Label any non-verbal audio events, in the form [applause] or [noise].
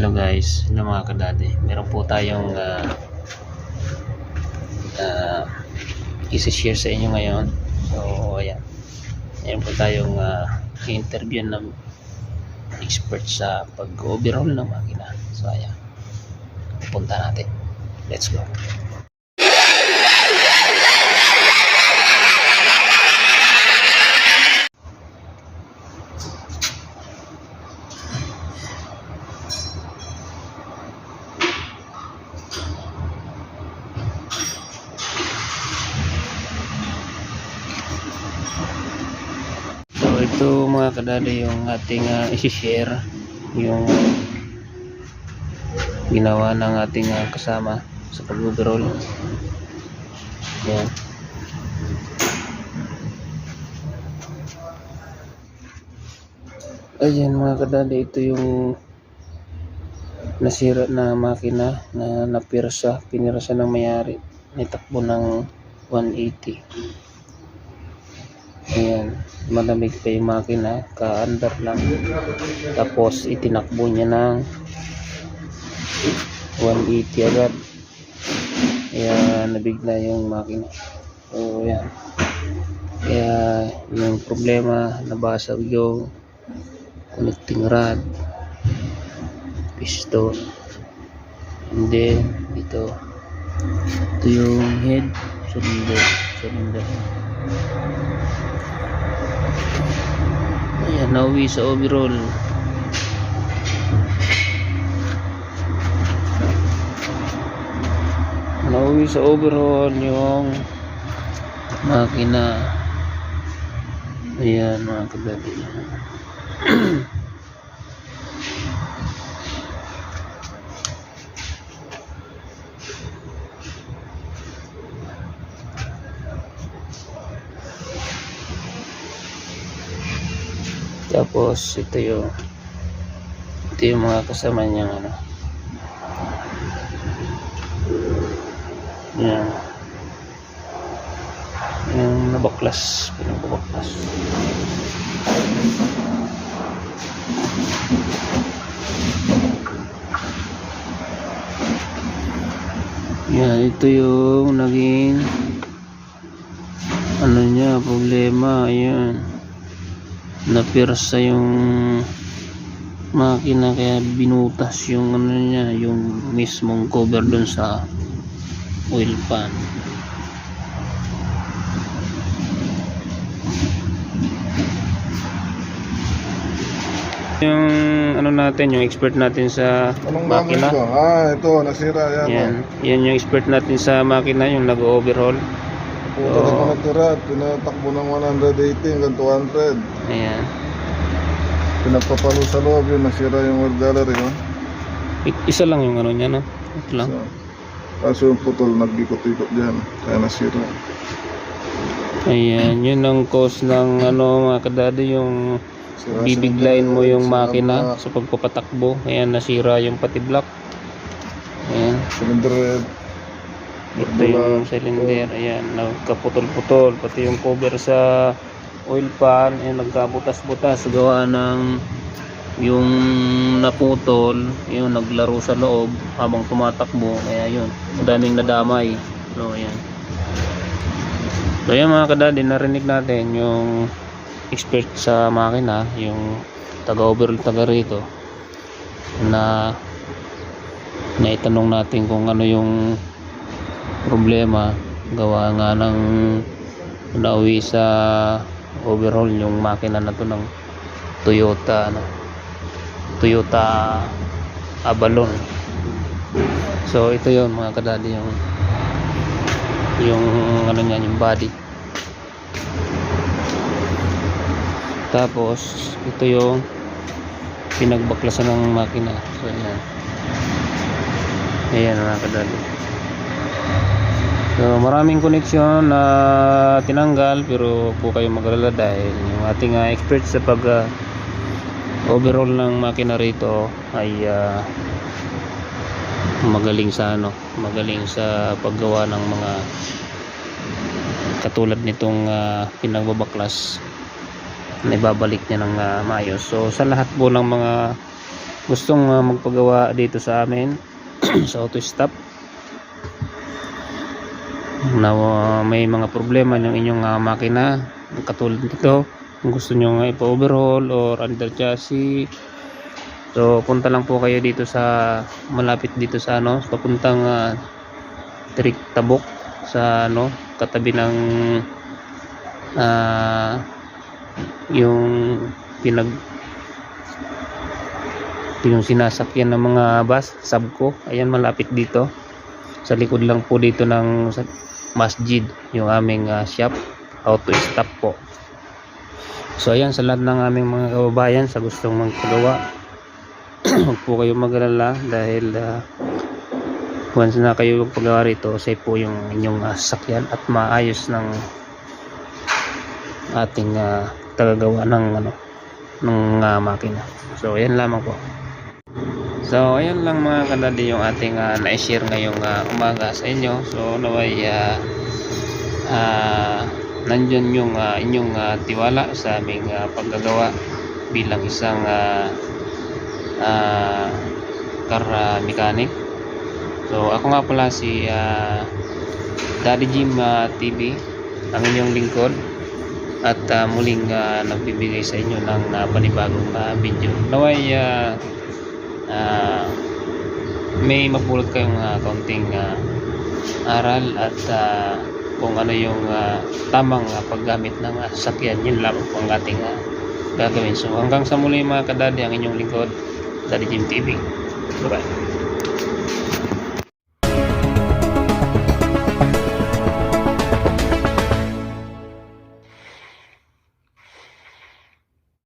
Hello guys, hello mga kadade. Meron po tayong uh, uh, isi-share sa inyo ngayon. So, ayan. Meron po tayong uh, interview ng expert sa pag-overhaul ng makina. So, ayan. Punta natin. Let's go. So ito mga kadali yung ating uh, isi-share yung ginawa ng ating ah, kasama sa pag-overall. Yan. Ayan mga kadali, ito yung nasira na makina na napirsa, pinirsa ng mayari. May takbo ng 180. Ayan, malamig pa yung makina, ka-under lang. Tapos itinakbo niya ng 180 agad. Kaya nabigla yung makina. So, yan. Kaya yung problema, nabasag yung connecting rod, piston, and then ito, ito yung head, cylinder, cylinder. Ayan, nauwi sa overall. Nauwi sa overall yung makina. Ayan, mga kagabi. [clears throat] Tapos ito yung ito yung mga kasama niyang ano. Yan. Yung nabaklas, pinabaklas. Yan, ito yung naging ano niya, problema, ayan napirsa yung makina kaya binutas yung ano niya yung mismong cover dun sa oil pan yung ano natin yung expert natin sa Anong makina? Ah, ito, nasira yan. yan yan yung expert natin sa makina yung nag-overhaul Puto Oo. ng konektorat, pinatakbo ng 180 hanggang 200. ayan Pinagpapalo sa loob yun, nasira yung wheel gallery. Oh. I- isa lang yung ano niya no ito lang So, kaso yung putol, nag-ikot-ikot dyan. Kaya nasira. Ayan, yun ang cause ng ano mga kadadi yung Sira bibiglayin mo yung sira makina sa pagpapatakbo. Ayan, nasira yung pati block. Ayan, Cylinder head. Ito yung cylinder. Ayan, nagkaputol-putol. Pati yung cover sa oil pan, ayan, nagkabutas-butas. Gawa ng yung naputol, yung naglaro sa loob habang tumatakbo. Kaya yun, madaming nadamay. So, ayan. So yan mga kadadi, narinig natin yung expert sa makina, yung taga-overall taga rito na naitanong natin kung ano yung problema gawa nga ng nauwi sa overhaul yung makina na to ng Toyota ano, Toyota Avalon. So ito yon mga kadadi yung yung ano niya yung body. Tapos ito yung pinagbaklasan ng makina. So ayan. Ayan mga kadali so maraming koneksyon na tinanggal pero po kayo magalala dahil yung ating ah, expert sa pag ah, overall ng makina rito ay ah, magaling sa ano magaling sa paggawa ng mga katulad nitong ah, pinagbabaklas na ibabalik niya ng ah, maayos. So sa lahat po ng mga gustong ah, magpagawa dito sa amin [clears throat] sa auto stop na ah, may mga problema ng inyong ah, makina. Katulad nito kung gusto nyo nga ipa-overhaul or under chassis. So punta lang po kayo dito sa malapit dito sa ano papuntang uh, Trick Tabok sa ano katabi ng ah, yung pinag yung sinasakyan ng mga bus Sabco ayan malapit dito. Sa likod lang po dito ng sa- masjid yung aming ah, shop auto stop po. So ayan sa lahat ng aming mga kababayan sa gustong magpagawa [clears throat] huwag po kayo magalala dahil ah, once na kayo magpagawa rito safe po yung inyong ah, sasakyan at maayos ng ating ah, tagagawa ng ano ng ah, makina. So ayan lamang po So, ayan lang mga kadali yung ating uh, na-share ngayong ah, umaga sa inyo. So, naway uh, uh, nandyan yung ah, inyong ah, tiwala sa aming ah, paggagawa bilang isang uh, uh, car ah, mechanic. So, ako nga pala si ah, Daddy Jim ah, TV, ang inyong lingkod at ah, muling ah, nagbibigay sa inyo ng ah, panibagong ah, video. Naway ah, ah, may mapulot kayong ah, kaunting ah, aral at ah, kung ano yung ah, tamang ah, paggamit ng ah, sasakyan yun lang ang ating ah, gagawin. So hanggang sa muli mga kadadi ang inyong lingkod Daddy Jim TV bye bye